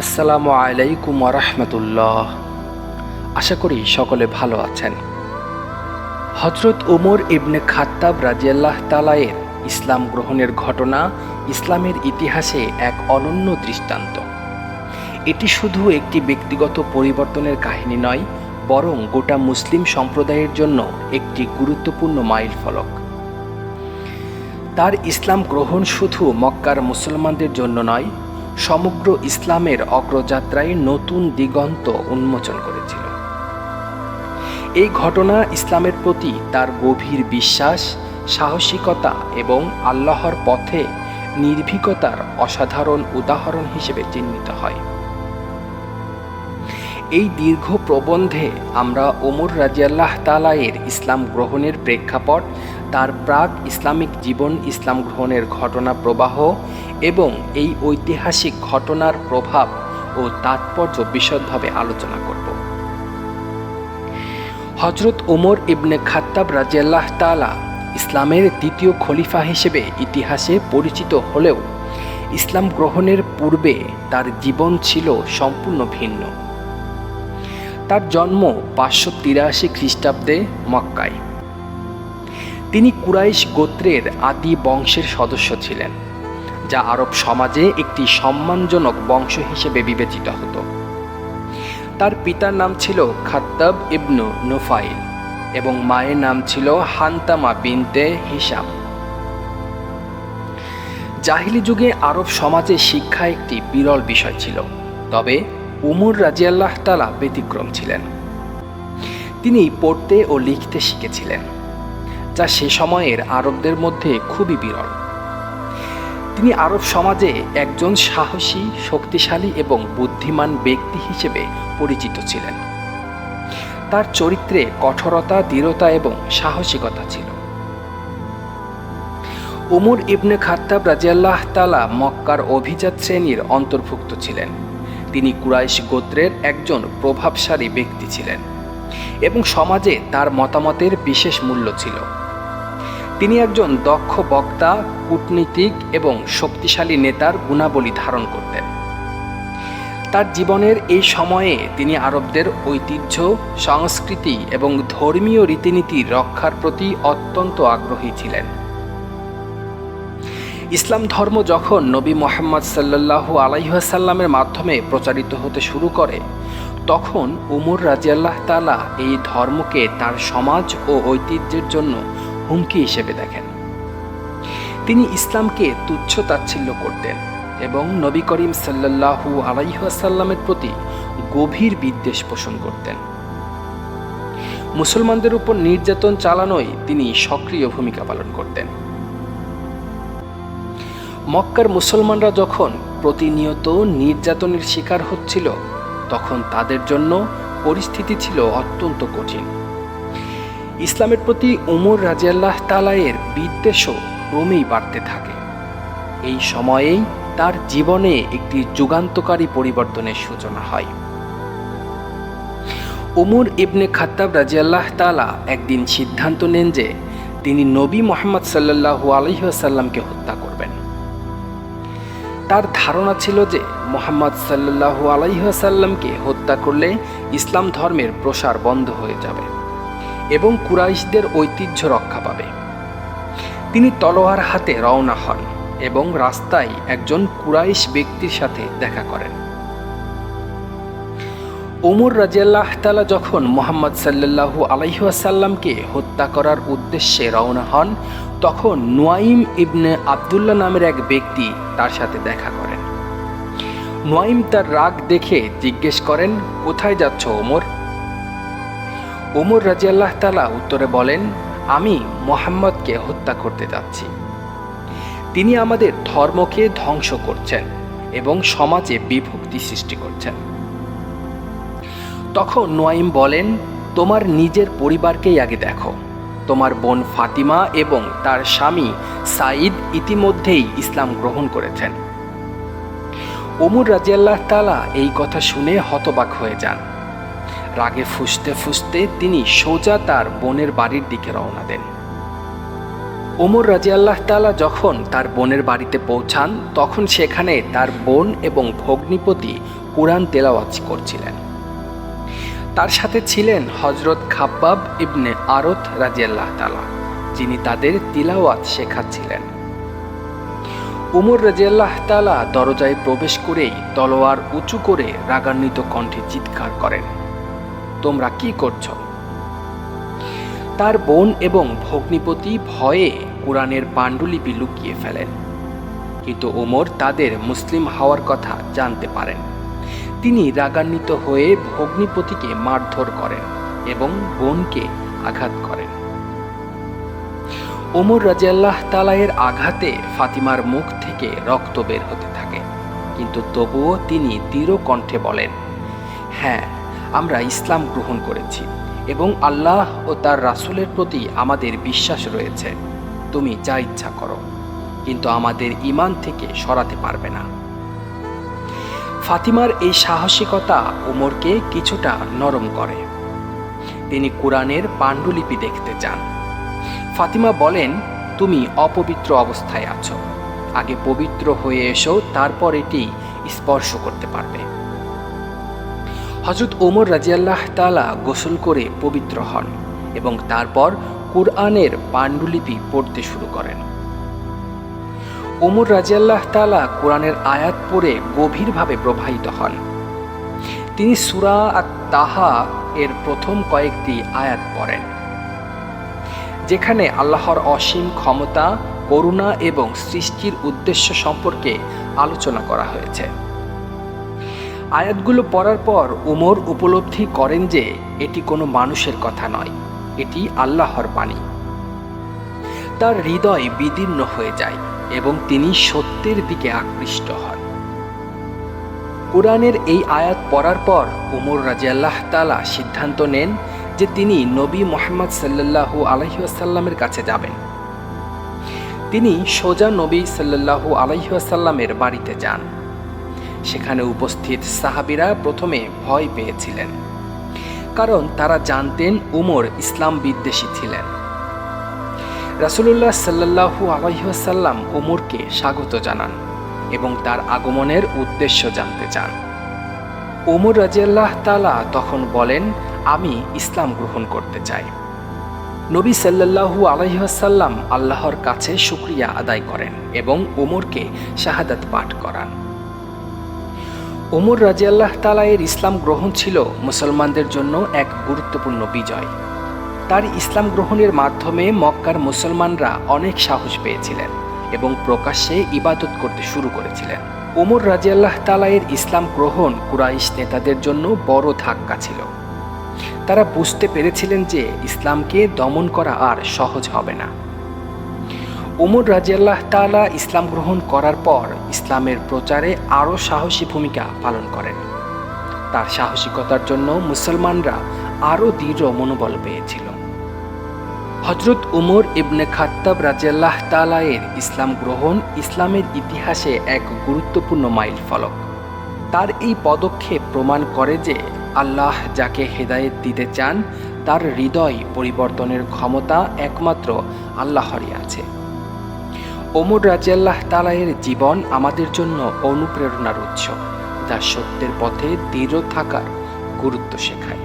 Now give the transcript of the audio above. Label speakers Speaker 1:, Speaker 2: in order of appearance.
Speaker 1: আসসালামু আলাইকুম রহমতুল্লাহ। আশা করি সকলে ভালো আছেন। হজরত ওমর ইবনে খাত্তাব রাজিয়াল্লাহ তালায়ের ইসলাম গ্রহণের ঘটনা ইসলামের ইতিহাসে এক অনন্য দৃষ্টান্ত। এটি শুধু একটি ব্যক্তিগত পরিবর্তনের কাহিনী নয়, বরং গোটা মুসলিম সম্প্রদায়ের জন্য একটি গুরুত্বপূর্ণ মাইল ফলক। তার ইসলাম গ্রহণ শুধু মক্কার মুসলমানদের জন্য নয় সমগ্র ইসলামের অগ্রযাত্রায় নতুন দিগন্ত উন্মোচন করেছিল। এই ঘটনা ইসলামের প্রতি তার গভীর বিশ্বাস, সাহসিকতা এবং আল্লাহর পথে নির্ভীকতার অসাধারণ উদাহরণ হিসেবে চিহ্নিত হয়। এই দীর্ঘ প্রবন্ধে আমরা ওমর রাজিয়াল্লাহ তালায়ের ইসলাম গ্রহণের প্রেক্ষাপট, তার প্রাক ইসলামিক জীবন ইসলাম গ্রহণের ঘটনা প্রবাহ এবং এই ঐতিহাসিক ঘটনার প্রভাব ও তাৎপর্য বিশদভাবে আলোচনা করব। হজরত ওমর ইবনে খাত্তাব রাজিয়াল্লাহ তালা ইসলামের দ্বিতীয় খলিফা হিসেবে ইতিহাসে পরিচিত হলেও ইসলাম গ্রহণের পূর্বে তার জীবন ছিল সম্পূর্ণ ভিন্ন। তার জন্ম পাঁচশো তিরাশি খ্রিস্টাব্দে মক্কায়। তিনি কুরাইশ গোত্রের আদি বংশের সদস্য ছিলেন, যা আরব সমাজে একটি সম্মানজনক বংশ হিসেবে বিবেচিত হতো। তার পিতার নাম ছিল খাত্তাব ইবনু নুফাইল এবং মায়ের নাম ছিল হান্তামা বিনতে হিসাম জাহিলি যুগে আরব সমাজে শিক্ষা একটি বিরল বিষয় ছিল, তবে উমর রাজিয়াল্লাহ তালা ব্যতিক্রম ছিলেন। তিনি পড়তে ও লিখতে শিখেছিলেন, যা সে সময়ের আরবদের মধ্যে খুবই বিরল। তিনি আরব সমাজে একজন সাহসী, শক্তিশালী এবং বুদ্ধিমান ব্যক্তি হিসেবে পরিচিত ছিলেন। তার চরিত্রে কঠোরতা, দৃঢ়তা এবং সাহসিকতা ছিল। উমর ইবনে খাত্তাব রাজিয়াল্লাহ তালা মক্কার অভিজাত শ্রেণির অন্তর্ভুক্ত ছিলেন। তিনি কুরাইশ গোত্রের একজন প্রভাবশালী ব্যক্তি ছিলেন এবং সমাজে তার মতামতের বিশেষ মূল্য ছিল। তিনি একজন দক্ষ বক্তা, কূটনীতিক এবং শক্তিশালী নেতার গুণাবলী ধারণ করতেন। তার জীবনের এই সময়ে তিনি আরবদের ঐতিহ্য, সংস্কৃতি এবং ধর্মীয় রীতিনীতি রক্ষার প্রতি অত্যন্ত আগ্রহী ছিলেন। ইসলাম ধর্ম যখন নবী মোহাম্মদ সাল্লাহু আলাইহাসাল্লামের মাধ্যমে প্রচারিত হতে শুরু করে, তখন উমর রাজিয়াল্লাহ তালা এই ধর্মকে তার সমাজ ও ঐতিহ্যের জন্য হুমকি হিসেবে দেখেন। তিনি ইসলামকে তুচ্ছ তাচ্ছিল্য করতেন এবং নবী করিম সাল্লাহু আলাইসাল্লামের প্রতি গভীর বিদ্বেষ পোষণ করতেন। মুসলমানদের উপর নির্যাতন চালানোয় তিনি সক্রিয় ভূমিকা পালন করতেন। মক্কার মুসলমানরা যখন প্রতিনিয়ত নির্যাতনের শিকার হচ্ছিল, তখন তাদের জন্য পরিস্থিতি ছিল অত্যন্ত কঠিন। ইসলামের প্রতি উমর রাজিয়াল্লাহ তালায়ের বিদ্বেষও ক্রমেই বাড়তে থাকে। এই সময়েই তার জীবনে একটি যুগান্তকারী পরিবর্তনের সূচনা হয়। উমর ইবনে খাত্তাব রাজিয়াল্লাহ তালা একদিন সিদ্ধান্ত নেন যে, তিনি নবী মোহাম্মদ সাল্লাহু আলহিহাসাল্লামকে হত্যা করবেন। তার ধারণা ছিল যে মোহাম্মদ সাল্লাহু আলাইসাল্লামকে হত্যা করলে ইসলাম ধর্মের প্রসার বন্ধ হয়ে যাবে এবং কুরাইশদের ঐতিহ্য রক্ষা পাবে। তিনি তলোয়ার হাতে রওনা হন এবং রাস্তায় একজন কুরাইশ ব্যক্তির সাথে দেখা করেন। ওমর রাজিয়াল্লাহ তালা যখন মোহাম্মদ সাল্লাহু আলাইহাসাল্লামকে হত্যা করার উদ্দেশ্যে রওনা হন তখন নোয়াইম ইবনে আবদুল্লাহ নামের এক ব্যক্তি তার সাথে দেখা করেন। নোয়াইম তার রাগ দেখে জিজ্ঞেস করেন, কোথায় যাচ্ছ ওমর? ওমর রাজিয়াল্লাহ তালা উত্তরে বলেন, আমি মোহাম্মদকে হত্যা করতে যাচ্ছি। তিনি আমাদের ধর্মকে ধ্বংস করছেন এবং সমাজে বিভক্তি সৃষ্টি করছেন। তখন নোয়াইম বলেন, তোমার নিজের পরিবারকেই আগে দেখো। তোমার বোন ফাতিমা এবং তার স্বামী সাঈদ ইতিমধ্যেই ইসলাম গ্রহণ করেছেন। ওমর রাজিয়াল্লাহ তালা এই কথা শুনে হতবাক হয়ে যান। রাগে ফুসতে ফুসতে তিনি সোজা তার বোনের বাড়ির দিকে রওনা দেন। ওমর রাজিয়াল্লাহ তালা যখন তার বোনের বাড়িতে পৌঁছান, তখন সেখানে তার বোন এবং ভগ্নিপতি কোরআন তেলাওয়াজ করছিলেন। তার সাথে ছিলেন হজরত খাব্বাব ইবনে আরত রাজিয়াল্লাহ তালা যিনি তাদের তিলাওয়াত শেখাচ্ছিলেন। উমর রাজিয়াল্লাহ তালা দরজায় প্রবেশ করেই তলোয়ার উঁচু করে রাগান্বিত কণ্ঠে চিৎকার করেন, তোমরা কি করছ? তার বোন এবং ভগ্নিপতি ভয়ে কোরআনের পাণ্ডুলিপি লুকিয়ে ফেলেন, কিন্তু ওমর তাদের মুসলিম হওয়ার কথা জানতে পারেন। তিনি রাগান্বিত হয়ে ভগ্নিপতিকে মারধর করেন এবং বোনকে আঘাত করেন। ওমর রাজিয়াল্লাহ তালায়ের আঘাতে ফাতিমার মুখ থেকে রক্ত বের হতে থাকে। কিন্তু তবুও তিনি দৃঢ় কণ্ঠে বলেন হ্যাঁ আমরা ইসলাম গ্রহণ করেছি এবং আল্লাহ ও তার রাসুলের প্রতি আমাদের বিশ্বাস রয়েছে। তুমি যা ইচ্ছা করো, কিন্তু আমাদের ইমান থেকে সরাতে পারবে না। ফাতিমার এই সাহসিকতা ওমরকে কিছুটা নরম করে। তিনি কোরআনের পাণ্ডুলিপি দেখতে চান। ফাতিমা বলেন, তুমি অপবিত্র অবস্থায় আছো। আগে পবিত্র হয়ে এসো, তারপর এটি স্পর্শ করতে পারবে। হজরত ওমর রাজিয়াল্লাহ তালা গোসল করে পবিত্র হন এবং তারপর কুরআনের পাণ্ডুলিপি পড়তে শুরু করেন। ওমর রাজিয়াল্লাহ তালা কোরআনের আয়াত পড়ে গভীরভাবে প্রবাহিত হন। তিনি সুরা আর তাহা এর প্রথম কয়েকটি আয়াত পড়েন, যেখানে আল্লাহর অসীম ক্ষমতা, করুণা এবং সৃষ্টির উদ্দেশ্য সম্পর্কে আলোচনা করা হয়েছে। আয়াতগুলো পড়ার পর উমর উপলব্ধি করেন যে এটি কোনো মানুষের কথা নয়, এটি আল্লাহর বাণী। তার হৃদয় বিদীর্ণ হয়ে যায়। এবং তিনি সত্যের দিকে আকৃষ্ট হন। কোরআনের এই আয়াত পড়ার পর উমর রাজিয়াল্লাহ তালা সিদ্ধান্ত নেন যে তিনি নবী মোহাম্মদ সাল্লাল্লাহু আলহিউসাল্লামের কাছে যাবেন। তিনি সোজা নবী সাল্লাল্লাহু আলহিউসাল্লামের বাড়িতে যান। সেখানে উপস্থিত সাহাবিরা প্রথমে ভয় পেয়েছিলেন, কারণ তারা জানতেন উমর ইসলাম বিদ্বেষী ছিলেন। রাসুলুল্লাহ সাল্লাহু আলহিহাসাল্লাম ওমরকে স্বাগত জানান এবং তার আগমনের উদ্দেশ্য জানতে চান। ওমর রাজিয়াল্লাহ তালা তখন বলেন, আমি ইসলাম গ্রহণ করতে চাই। নবী সাল্লাহু আলহিহাসাল্লাম আল্লাহর কাছে শুক্রিয়া আদায় করেন এবং ওমরকে শাহাদাত পাঠ করান। ওমর রাজিয়াল্লাহ তালা এর ইসলাম গ্রহণ ছিল মুসলমানদের জন্য এক গুরুত্বপূর্ণ বিজয়। তার ইসলাম গ্রহণের মাধ্যমে মক্কার মুসলমানরা অনেক সাহস পেয়েছিলেন এবং প্রকাশ্যে ইবাদত করতে শুরু করেছিলেন। ওমর রাজিয়াল্লাহ তালায়ের ইসলাম গ্রহণ কুরাইশ নেতাদের জন্য বড় ধাক্কা ছিল। তারা বুঝতে পেরেছিলেন যে ইসলামকে দমন করা আর সহজ হবে না। ওমর রাজিয়াল্লাহ তালা ইসলাম গ্রহণ করার পর ইসলামের প্রচারে আরও সাহসী ভূমিকা পালন করেন। তার সাহসিকতার জন্য মুসলমানরা আরও দৃঢ় মনোবল পেয়েছিল। হজরত উমর ইবনে খাত্তাব রাজিয়াল্লাহ তালায়ের ইসলাম গ্রহণ ইসলামের ইতিহাসে এক গুরুত্বপূর্ণ মাইল ফলক তার এই পদক্ষেপ প্রমাণ করে যে আল্লাহ যাকে হেদায়েত দিতে চান, তার হৃদয় পরিবর্তনের ক্ষমতা একমাত্র আল্লাহরই আছে। ওমর রাজিয়াল্লাহ তালায়ের জীবন আমাদের জন্য অনুপ্রেরণার উৎস। যা সত্যের পথে দৃঢ় থাকার গুরুত্ব শেখায়।